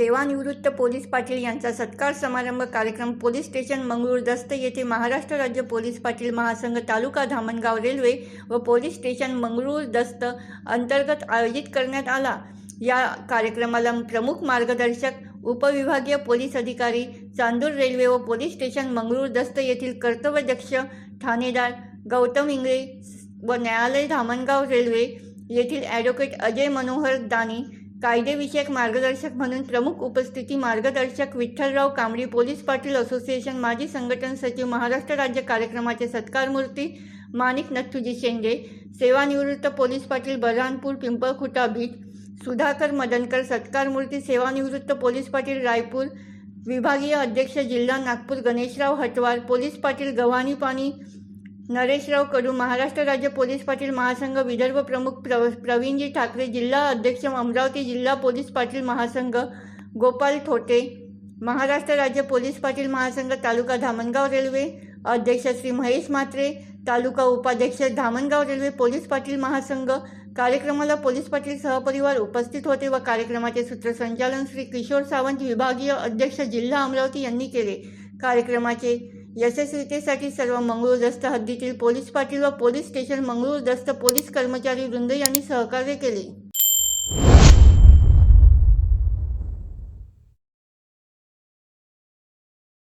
सेवानिवृत्त पोलीस पाटील यांचा सत्कार समारंभ कार्यक्रम पोलीस स्टेशन मंगळूर दस्त येथे महाराष्ट्र राज्य पोलीस पाटील महासंघ तालुका धामणगाव रेल्वे व पोलीस स्टेशन मंगळूर दस्त अंतर्गत आयोजित करण्यात आला. या कार्यक्रमाला प्रमुख मार्गदर्शक उपविभागीय पोलीस अधिकारी चांदूर रेल्वे व पोलीस स्टेशन मंगळूर दस्त येथील कर्तव्यदक्ष ठाणेदार गौतम इंगळे व न्यायालय धामणगाव रेल्वे येथील ॲडव्होकेट अजय मनोहर दानी कायदेविषयक मार्गदर्शक म्हणून प्रमुख उपस्थिती मार्गदर्शक विठ्ठलराव कांबळी पोलीस पाटील असोसिएशन माजी संघटन सचिव महाराष्ट्र राज्य कार्यक्रमाचे सत्कारमूर्ती माणिक नथुजी शेंडे सेवानिवृत्त पोलीस पाटील बऱ्हाणपूर पिंपळखुटा बीट सुधाकर मदनकर सत्कारमूर्ती सेवानिवृत्त पोलीस पाटील रायपूर विभागीय अध्यक्ष जिल्हा नागपूर गणेशराव हटवार पोलीस पाटील गव्हाणीपाणी नरेशराव कडू महाराष्ट्र राज्य पोलीस पाटील महासंघ विदर्भ प्रमुख प्र प्रवीणजी ठाकरे जिल्हा अध्यक्ष अमरावती जिल्हा पोलीस पाटील महासंघ गोपाल थोटे महाराष्ट्र राज्य पोलीस पाटील महासंघ तालुका धामणगाव रेल्वे अध्यक्ष श्री महेश म्हात्रे तालुका उपाध्यक्ष धामणगाव रेल्वे पोलीस पाटील महासंघ कार्यक्रमाला पोलीस पाटील सहपरिवार उपस्थित होते व कार्यक्रमाचे सूत्रसंचालन श्री किशोर सावंत विभागीय अध्यक्ष जिल्हा अमरावती यांनी केले. कार्यक्रमाचे यशस्वीतेसाठी सर्व मंगळूर दस्त हद्दीतील पोलीस पाटील व पोलीस स्टेशन मंगळूर दस्त पोलीस कर्मचारी वृंद यांनी सहकार्य केले.